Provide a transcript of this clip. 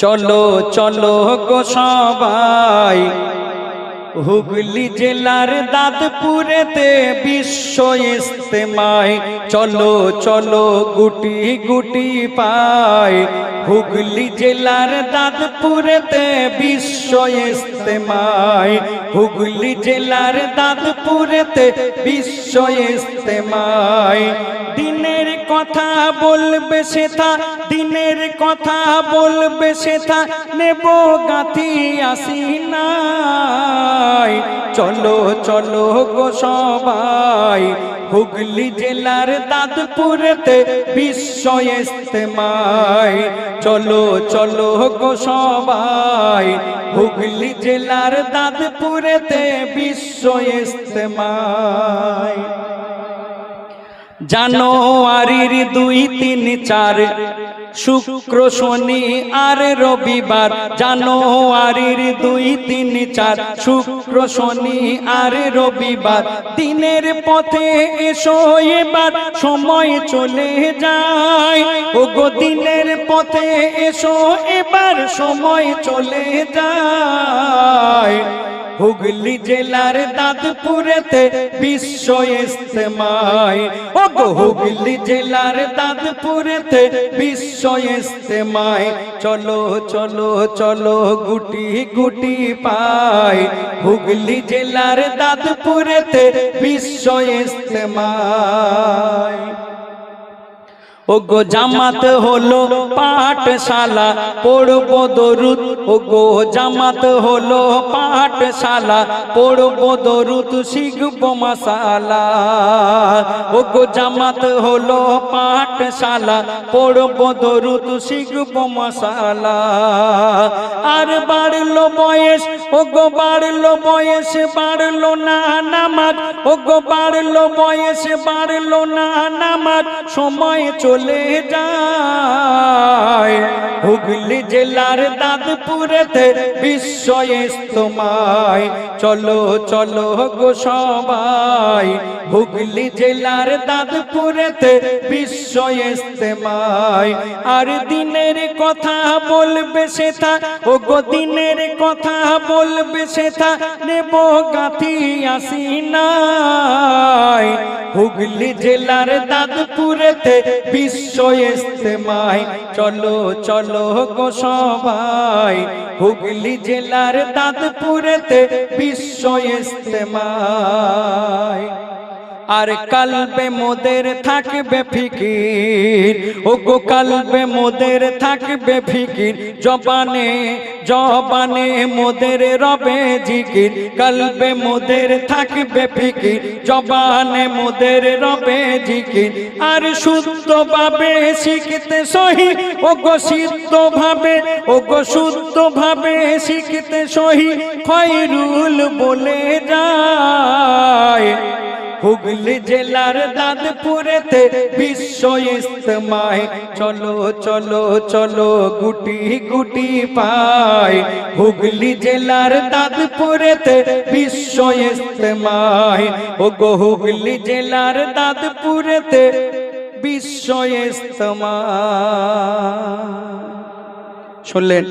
চলো চলো গো সবাই। হুগলি জেলার দাঁতপুরেতে বিশ্ব ইস্তেমায়। চলো চলো গুটি গুটি পায় হুগলি জেলার দাঁতপুরেতে বিশ্ব ইস্তেমায়। হুগলি জেলার দাঁতপুরেতে বিশ্ব ইস্তেমায়। দিনের কথা বলবে সেথা, দিনের কথা বলবে সেথা, নেব গাথি আসি চলো চলো গো সবাই, হুগলি জেলার দাঁতপুরেতে বিশ্ব ইস্তেমায়। চলো চলো গো সবাই, হুগলি জেলার দাঁতপুরেতে বিশ্ব ইস্তেমায়। জানুয়ারির দুই, তিন, চার, শুক্র, শনি আর রবিবার। জানুয়ারির দুই, তিন, চার, শুক্র, শনি আর রবিবার। দিনের পথে এসো এবার, সময় চলে যায়। ও গো দিনের পথে এসো এবার, সময় চলে যায়। হুগলি জেলার দাঁতপুরেতে বিশ্ব ইস্তেমায়। ও হুগলি জেলার দাঁতপুরেতে বিশ্ব ইস্তেমায়। চলো চলো চলো, গুটি গুটি পাই হুগলি জেলার দাঁতপুরেতে বিশ্ব ইস্তেমায়। ও গো জামাত হলো পাঠশালা, পড়ব দরুদ। ওগো জামাত হলো পাঠশালা, পড়ব দরুদ, শিখব মশালা ও গো জামাত হলো পাঠশালা, পড়ব দরুদ, শিখব মশালা আর বাড়লো বয়স ও গো বাড়লো বয়স, বাড়লো না নামাজ। ও গো বাড়লো বয়স, বাড়লো না নামাজ। সময় চলে যায়, হুগলি জেলার দাঁতপুরেতে বিশ্ব ইস্তমায়। চলো চলো গো সবাই, হুগলি জেলার দাঁতপুরেতে বিশ্ব ইস্তেমায়। আর দিনের কথা বলবে সেথা ও গো দিনের কথা বলবে সেথা, নেব গাথি আসি নাই। হুগলি জেলার দাঁতপুরেতে বিশ্ব ইস্তেমায় চলো চলো গো সবাই, হুগলি জেলার দাঁতপুরেতে বিশ্ব ইস্তেমায় আর কালবে মোদের থাকবে ফিকির ও গো কালবে মোদের থাকবে ফিকির, জবানে জবানে মোদের রবে জিকির, কালবে মোদের থাকবে ফিকির। জবানে মোদের রবে জিকির, আর শুদ্ধ ভাবে শিখতে সহি। ও গো সিদ্ধ ভাবে ও গো শুদ্ধ ভাবে শিখতে সহি। খৈরুল বলে যায় হুগলি জেলার দাঁতপুরেতে বিশ্ব ইস্তেমায়। চলো চলো চলো, গুটি গুটি পায় হুগলি জেলার দাঁতপুরেতে বিশ্ব ইস্তেমায়। ও গো হুগলি জেলার দাঁতপুরেতে বিশ্ব ইস্তেমায়। শুনলেন